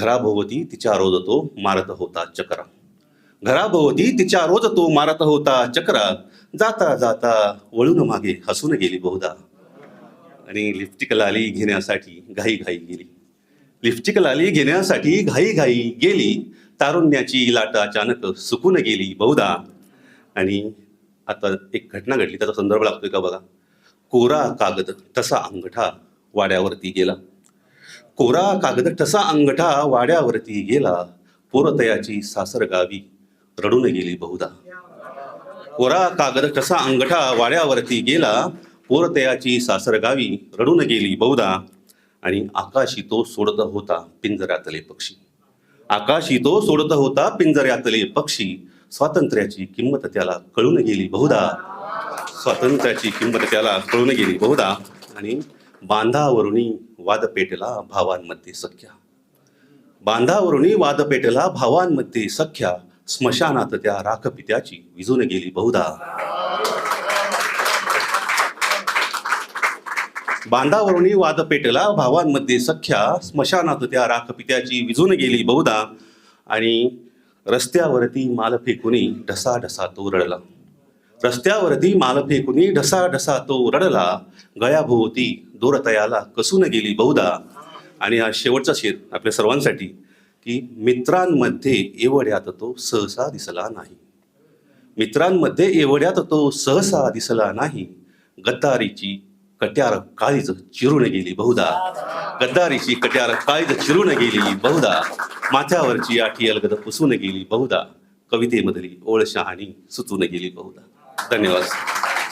घराभोवती तिच्या रोज तो मारत होता चक्रा. घराभोवती तिच्या रोज तो मारत होता चक्रा. जाता जाता वळून मागे हसून गेली बहुधा. आणि लिपस्टिक लाली घेण्यासाठी घाई घाई गेली. लिपस्टिक लाली घेण्यासाठी घाई घाई गेली. तारुण्याची लाट अचानक सुकून गेली बहुधा. आणि आता एक घटना घडली. त्याचा संदर्भ लागतोय का बघा. कोरा कागद तसा अंगठा वाड्यावरती गेला. कोरा कागद ठसा अंगठा वाड्यावरती गेला. पोरतयाची सासर गावी रडून गेली बहुधा. कोरा कागद ठसा अंगठा वाड्यावरती गेला. पोरतयाची सासर गावी रडून गेली बहुधा. आणि आकाशी तो सोडत होता पिंजऱ्यातले पक्षी. आकाशी तो सोडत होता पिंजऱ्यातले पक्षी. स्वातंत्र्याची किंमत त्याला कळून गेली बहुधा. स्वातंत्र्याची किंमत त्याला कळून गेली बहुधा. आणि बांधावरुणी वादपेटला भावांमध्ये सख्या. बांधावरुणी वादपेटला भावांमध्ये सख्या. स्मशानात त्या राखपित्याची विजून गेली बहुधा. बांधावरुणी वादपेटला भावांमध्ये सख्या. स्मशानात त्या राखपित्याची विजून गेली बहुधा. आणि रस्त्यावरती माल फेकुनी ढसा ढसा तो रडला. रस्त्यावरती माल फेकुनी ढसा ढसा तो रडला. गयाभोवती दूरतयाला कसून गेली बहुधा. आणि हा शेवटचा शेर आपल्या सर्वांसाठी की मित्रांमध्ये एवढ्यात तो सहसा दिसला नाही. मित्रांमध्ये एवढ्यात तो सहसा दिसला नाही. गद्दारीची कट्यार काळीज चिरून गेली बहुधा. गद्दारीची कट्यार काळीज चिरून गेली बहुधा. माथ्यावरची आठी अलगद पुसून गेली बहुधा. कवितेमधली ओळ शहाणी सुचून गेली बहुधा. धन्यवाद.